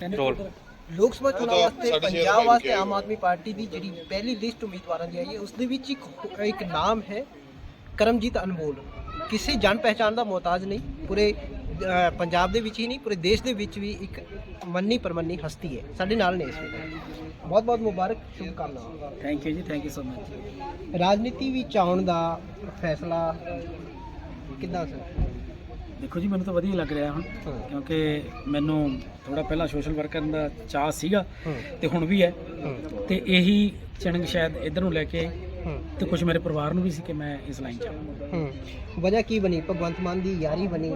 Role ਲੋਕ ਸਭਾ ਚੋਣਾਂ ਵਾਸਤੇ ਪੰਜਾਬ ਵਾਸਤੇ ਆਮ ਆਦਮੀ ਪਾਰਟੀ ਦੀ ਜਿਹੜੀ ਪਹਿਲੀ ਲਿਸਟ ਉਮੀਦਵਾਰਾਂ ਦੀ ਆਈ ਹੈ ਉਸ ਦੇ ਵਿੱਚ ਇੱਕ ਇੱਕ ਨਾਮ ਹੈ ਕਰਮਜੀਤ ਅਨਮੋਲ। ਕਿਸੇ ਜਾਣ ਪਹਿਚਾਣ ਦਾ ਮੁਹਤਾਜ ਨਹੀਂ ਪੂਰੇ ਪੰਜਾਬ ਦੇ ਵਿੱਚ ਹੀ ਨਹੀਂ ਪੂਰੇ ਦੇਸ਼ ਦੇ ਵਿੱਚ ਵੀ ਇੱਕ ਮੰਨੀ ਪਰਮੰਨੀ ਹਸਤੀ ਹੈ। ਸਾਡੇ ਨਾਲ ਨੇ ਇਸ ਵੇਲੇ। ਬਹੁਤ ਬਹੁਤ ਮੁਬਾਰਕ ਸ਼ੁਭ ਕਾਮਨਾਵਾਂ ਥੈਂਕ ਯੂ ਜੀ ਥੈਂਕ ਯੂ ਸੋ ਮਚ ਰਾਜਨੀਤੀ ਵਿੱਚ ਆਉਣ ਦਾ ਫੈਸਲਾ ਕਿੱਦਾਂ ਸਰ? ਦੇਖੋ ਜੀ ਮੈਨੂੰ ਤਾਂ ਵਧੀਆ ਲੱਗ ਰਿਹਾ ਹੁਣ ਕਿਉਂਕਿ ਮੈਨੂੰ ਥੋੜਾ ਪਹਿਲਾਂ ਸੋਸ਼ਲ ਵਰਕ ਕਰਨ ਦਾ ਚਾਹ ਸੀਗਾ ਤੇ ਹੁਣ ਵੀ ਹੈ। ਤੇ ਇਹੀ ਚਣਗ ਸ਼ਾਇਦ ਇਧਰ ਨੂੰ ਲੈ ਕੇ ਤੇ ਕੁਝ ਮੇਰੇ ਪਰਿਵਾਰ ਨੂੰ ਵੀ ਸੀ ਕਿ ਮੈਂ ਇਸ ਲਾਈਨ 'ਚ ਆਵਾਂ। ਹੂੰ। ਵਜ੍ਹਾ ਕੀ ਬਣੀ? ਭਗਵੰਤ ਮਾਨ ਦੀ ਯਾਰੀ ਬਣੀ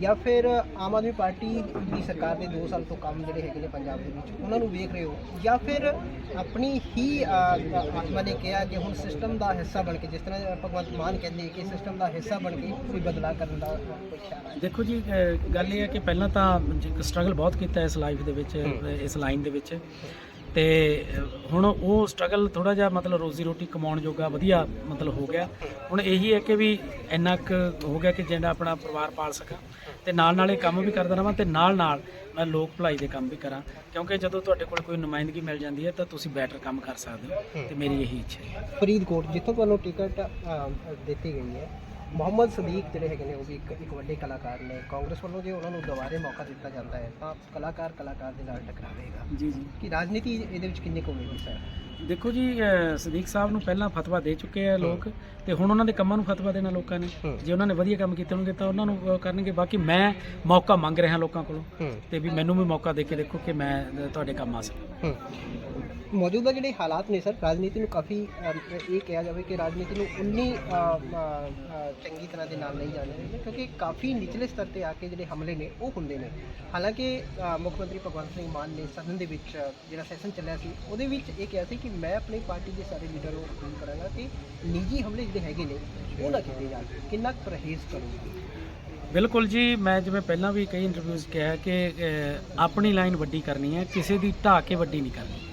ਜਾਂ ਫਿਰ ਆਮ ਆਦਮੀ ਪਾਰਟੀ ਦੀ ਸਰਕਾਰ ਦੇ 2 ਸਾਲ ਤੋਂ ਕੰਮ ਜਿਹੜੇ ਹੈਗੇ ਨੇ ਪੰਜਾਬ ਦੇ ਵਿੱਚ ਉਹਨਾਂ ਨੂੰ ਵੇਖ ਰਹੇ ਹੋ? ਜਾਂ ਫਿਰ ਆਪਣੀ ਹੀ ਆਤਮਾ ਨੇ ਕਿਹਾ ਕਿ ਹੁਣ ਸਿਸਟਮ ਦਾ ਹਿੱਸਾ ਬਣ ਕੇ ਜਿਸ ਤਰ੍ਹਾਂ ਭਗਵੰਤ ਮਾਨ ਕਹਿੰਦੇ ਕਿ ਸਿਸਟਮ ਦਾ ਹਿੱਸਾ ਬਣ ਕੇ ਕੋਈ ਬਦਲਾਅ ਕਰਨ ਦਾ ਕੋਈ ਹੈ। ਦੇਖੋ ਜੀ ਗੱਲ ਇਹ ਹੈ ਕਿ ਪਹਿਲਾਂ ਤਾਂ ਸਟਰਗਲ ਬਹੁਤ ਕੀਤਾ ਇਸ ਲਾਈਫ ਦੇ ਵਿੱਚ ਇਸ ਲਾਈਨ ਦੇ ਵਿੱਚ। ਤੇ ਹੁਣ ਉਹ ਸਟਰਗਲ ਥੋੜਾ ਜਿਹਾ ਮਤਲਬ ਰੋਜ਼ੀ ਰੋਟੀ ਕਮਾਉਣ ਜੋਗਾ ਵਧੀਆ ਮਤਲਬ ਹੋ ਗਿਆ। ਹੁਣ ਇਹੀ ਹੈ ਕਿ ਵੀ ਇੰਨਾ ਕੁ ਹੋ ਗਿਆ ਕਿ ਜਿਹੜਾ ਆਪਣਾ ਪਰਿਵਾਰ ਪਾਲ ਸਕਾਂ ਤੇ ਨਾਲ ਨਾਲ ਇਹ ਕੰਮ ਵੀ ਕਰਦਾ ਰਹਾਂ ਤੇ ਨਾਲ ਨਾਲ ਮੈਂ ਲੋਕ ਭਲਾਈ ਦੇ ਕੰਮ ਵੀ ਕਰਾਂ। ਕਿਉਂਕਿ ਜਦੋਂ ਤੁਹਾਡੇ ਕੋਲ ਕੋਈ ਨੁਮਾਇੰਦਗੀ ਮਿਲ ਜਾਂਦੀ ਹੈ ਤਾਂ ਤੁਸੀਂ ਬੈਟਰ ਕੰਮ ਕਰ ਸਕਦੇ ਹੋ ਤੇ ਮੇਰੀ ਇਹੀ ਇੱਛਾ ਹੈ। ਫਰੀਦਕੋਟ, ਜਿੱਥੋਂ ਤੁਹਾਨੂੰ ਟਿਕਟ ਦਿੱਤੀ ਗਈ ਹੈ ਮੁਹੰਮਦ ਸਦੀਕ ਜਿਹੜੇ ਹੈਗੇ ਨੇ ਉਹ ਵੀ ਇੱਕ ਇੱਕ ਵੱਡੇ ਕਲਾਕਾਰ ਨੇ। ਕਾਂਗਰਸ ਵੱਲੋਂ ਜੇ ਉਹਨਾਂ ਨੂੰ ਦੁਬਾਰੇ ਮੌਕਾ ਦਿੱਤਾ ਜਾਂਦਾ ਹੈ ਤਾਂ ਕਲਾਕਾਰ ਕਲਾਕਾਰ ਦੇ ਨਾਲ ਟਕਰਾਵੇਗਾ। ਜੀ ਜੀ। ਕਿ ਰਾਜਨੀਤੀ ਇਹਦੇ ਵਿੱਚ ਕਿੰਨੇ ਕੁ ਹੋਵੇਗੀ ਸਰ? ਦੇਖੋ ਜੀ ਸਦੀਕ ਸਾਹਿਬ ਨੂੰ ਪਹਿਲਾਂ ਫਤਵਾ ਦੇ ਚੁੱਕੇ ਆ ਲੋਕ ਤੇ ਹੁਣ ਉਹਨਾਂ ਦੇ ਕੰਮਾਂ ਨੂੰ ਫਤਵਾ ਦੇਣਾ ਲੋਕਾਂ ਨੇ। ਜੇ ਉਹਨਾਂ ਨੇ ਵਧੀਆ ਕੰਮ ਕੀਤੇ ਹੋਣਗੇ ਤਾਂ ਉਹਨਾਂ ਨੂੰ ਕਰਨਗੇ। ਬਾਕੀ ਮੈਂ ਮੌਕਾ ਮੰਗ ਰਿਹਾ ਲੋਕਾਂ ਕੋਲੋਂ ਤੇ ਵੀ ਮੈਨੂੰ ਵੀ ਮੌਕਾ ਦੇ ਕੇ ਦੇਖੋ ਕਿ ਮੈਂ ਤੁਹਾਡੇ ਕੰਮ ਆ ਸਕਾਂ। ਮੌਜੂਦਾ ਜਿਹੜੇ ਹਾਲਾਤ ਨੇ ਸਰ ਰਾਜਨੀਤੀ ਨੂੰ ਕਾਫੀ ਇਹ ਕਿਹਾ ਜਾਵੇ ਕਿ ਰਾਜਨੀਤੀ ਨੂੰ ਉਨੀ ਚੰਗੀ ਤਰ੍ਹਾਂ ਦੇ ਨਾਲ ਨਹੀਂ ਜਾਣਿਆ ਜਾਂਦਾ ਕਿਉਂਕਿ ਕਾਫੀ ਨਿਚਲੇ ਸਤਰ ਤੇ ਆ ਕੇ ਜਿਹੜੇ ਹਮਲੇ ਨੇ ਉਹ ਹੁੰਦੇ ਨੇ। ਹਾਲਾਂਕਿ ਮੁੱਖ ਮੰਤਰੀ ਭਗਵੰਤ ਸਿੰਘ ਮਾਨ ਨੇ ਸਦਨ ਦੇ ਵਿੱਚ ਜਿਹੜਾ ਸੈਸ਼ਨ ਚੱਲਿਆ ਸੀ ਉਹਦੇ ਵਿੱਚ ਇਹ ਕਿਹਾ ਸੀ ਕਿ ਮੈਂ ਆਪਣੀ ਪਾਰਟੀ ਦੇ ਸਾਰੇ ਲੀਡਰਾਂ ਨੂੰ ਅਪੀਲ ਕਰਾਂਗਾ ਕਿ ਨਿੱਜੀ ਹਮਲੇ ਜਿਹੜੇ ਹੈਗੇ ਨੇ ਉਹ ਨਾ ਕੀਤੇ ਜਾਣ ਕਿੰਨਾ ਕੁ ਪਰਹੇਜ਼ ਕਰੋਗੇ? ਬਿਲਕੁਲ ਜੀ ਮੈਂ ਜਿਵੇਂ ਪਹਿਲਾਂ ਵੀ ਕਈ ਇੰਟਰਵਿਊਜ਼ ਕਿਹਾ ਕਿ ਅਹ, ਆਪਣੀ ਲਾਈਨ ਵੱਡੀ ਕਰਨੀ ਹੈ ਕਿਸੇ ਦੀ ਢਾਹ ਕੇ ਵੱਡੀ ਨਹੀਂ ਕਰਨੀ।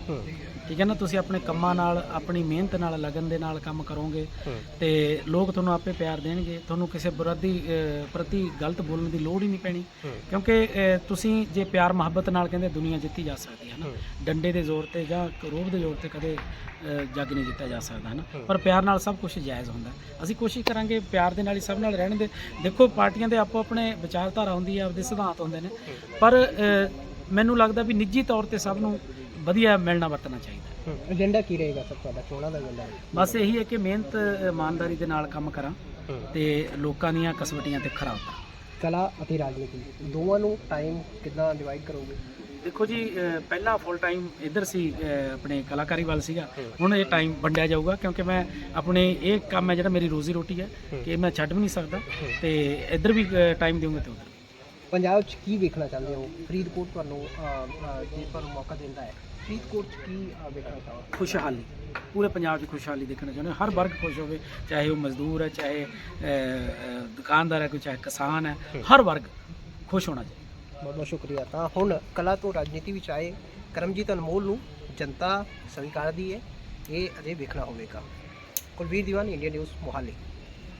ਠੀਕ ਹੈ ਨਾ? ਤੁਸੀਂ ਆਪਣੇ ਕੰਮਾਂ ਨਾਲ ਆਪਣੀ ਮਿਹਨਤ ਨਾਲ ਲਗਨ ਦੇ ਨਾਲ ਕੰਮ ਕਰੋਗੇ ਤੇ ਲੋਕ ਤੁਹਾਨੂੰ ਆਪੇ ਪਿਆਰ ਦੇਣਗੇ। ਤੁਹਾਨੂੰ ਕਿਸੇ ਅਹ, ਪ੍ਰਤੀ ਗਲਤ ਬੋਲਣ ਦੀ ਲੋੜ ਹੀ ਨਹੀਂ ਪੈਣੀ। ਕਿਉਂਕਿ ਤੁਸੀਂ ਜੇ ਪਿਆਰ ਮੁਹੱਬਤ ਨਾਲ ਕਹਿੰਦੇ ਦੁਨੀਆ ਜਿੱਤੀ ਜਾ ਸਕਦੀ ਹੈ ਨਾ। ਡੰਡੇ ਦੇ ਜ਼ੋਰ ਤੇ ਜਾਂ ਕਰੋੜ ਦੇ ਜ਼ੋਰ ਤੇ ਕਦੇ ਜੱਗ ਨਹੀਂ ਜਿੱਤਿਆ ਜਾ ਸਕਦਾ ਹੈ ਨਾ। ਪਰ ਪਿਆਰ ਨਾਲ ਸਭ ਕੁਝ ਜਾਇਜ਼ ਹੁੰਦਾ ਅਸੀਂ ਕੋਸ਼ਿਸ਼ ਕਰਾਂਗੇ ਪਿਆਰ ਦੇ ਨਾਲ ਹੀ ਸਭ ਨਾਲ ਰਹਿਣ ਦੇ। ਦੇਖੋ ਪਾਰਟੀਆਂ ਦੇ ਆਪੋ ਆਪਣੇ ਵਿਚਾਰਧਾਰਾ ਹੁੰਦੀ ਹੈ ਆਪਦੇ ਸਿਧਾਂਤ ਹੁੰਦੇ ਨੇ। ਪਰ ਮੈਨੂੰ ਲੱਗਦਾ ਵੀ ਨਿੱਜੀ ਤੌਰ ਤੇ ਸਭ ਨੂੰ ਵਧੀਆ ਮਿਲਣਾ ਵਰਤਣਾ ਚਾਹੀਦਾ ਏਜੰਡਾ ਕੀ ਰਹੇਗਾ ਸਰ ਤੁਹਾਡਾ? ਚੋਣਾਂ ਦਾ ਏਜੰਡਾ ਬਸ ਇਹੀ ਹੈ ਕਿ ਮਿਹਨਤ ਇਮਾਨਦਾਰੀ ਦੇ ਨਾਲ ਕੰਮ ਕਰਾਂ ਤੇ ਲੋਕਾਂ ਦੀਆਂ ਕਸਵਟੀਆਂ ਤੇ ਖਰਾ ਉਤਰਾਂ। ਕਲਾ ਅਤੇ ਰਾਜਨੀਤੀ ਦੋਵਾਂ ਨੂੰ ਟਾਈਮ ਕਿੱਦਾਂ ਡਿਵਾਈਡ ਕਰੋਗੇ? ਦੇਖੋ ਜੀ ਅਹ ਪਹਿਲਾਂ ਫੁੱਲ ਟਾਈਮ ਇੱਧਰ ਸੀ ਅਹ ਆਪਣੇ ਕਲਾਕਾਰੀ ਵੱਲ ਸੀਗਾ। ਹੁਣ ਇਹ ਟਾਈਮ ਵੰਡਿਆ ਜਾਊਗਾ ਕਿਉਂਕਿ ਮੈਂ ਆਪਣੇ ਇਹ ਕੰਮ ਹੈ ਜਿਹੜਾ ਮੇਰੀ ਰੋਜ਼ੀ ਰੋਟੀ ਹੈ। ਕਿ ਮੈਂ ਛੱਡ ਵੀ ਨਹੀਂ ਸਕਦਾ। ਤੇ ਇੱਧਰ ਵੀ ਟਾਈਮ ਦੇਵਾਂਗੇ ਤੇ ਉੱਧਰ। ਪੰਜਾਬ 'ਚ ਕੀ ਵੇਖਣਾ ਚਾਹੁੰਦੇ ਹੋ? ਫਰੀਦਕੋਟ ਤੁਹਾਨੂੰ ਅਹ, ਅਹ, ਜੇ ਤੁਹਾਨੂੰ ਮੌਕਾ ਦਿੰਦਾ ਹੈ। ਫਰੀਦਕੋਟ 'ਚ ਕੀ ਅਹ, ਵੇਖਣਾ ਚਾਹੋਗੇ ਖੁਸ਼ਹਾਲੀ। ਪੂਰੇ ਪੰਜਾਬ 'ਚ ਖੁਸ਼ਹਾਲੀ ਦੇਖਣਾ ਚਾਹੁੰਦੇ ਹਾਂ। ਹਰ ਵਰਗ ਖੁਸ਼ ਹੋਵੇ ਚਾਹੇ ਉਹ ਮਜ਼ਦੂਰ ਹੈ ਚਾਹੇ ਦੁਕਾਨਦਾਰ ਹੈ ਕੋਈ ਚਾਹੇ ਕਿਸਾਨ ਹੈ ਹੂੰ। ਹਰ ਵਰਗ ਖੁਸ਼ ਹੋਣਾ ਚਾਹੀਦਾ। ਬਹੁਤ ਬਹੁਤ ਸ਼ੁਕਰੀਆ। ਤਾਂ ਹੁਣ ਕਲਾ ਤੋਂ ਰਾਜਨੀਤੀ ਵਿੱਚ ਆਏ ਕਰਮਜੀਤ ਅਨਮੋਲ ਨੂੰ ਜਨਤਾ ਸਵੀਕਾਰਦੀ ਹੈ। ਇਹ ਅਜੇ ਵੇਖਣਾ ਹੋਵੇਗਾ। Kulveer Diwan India News Mohali.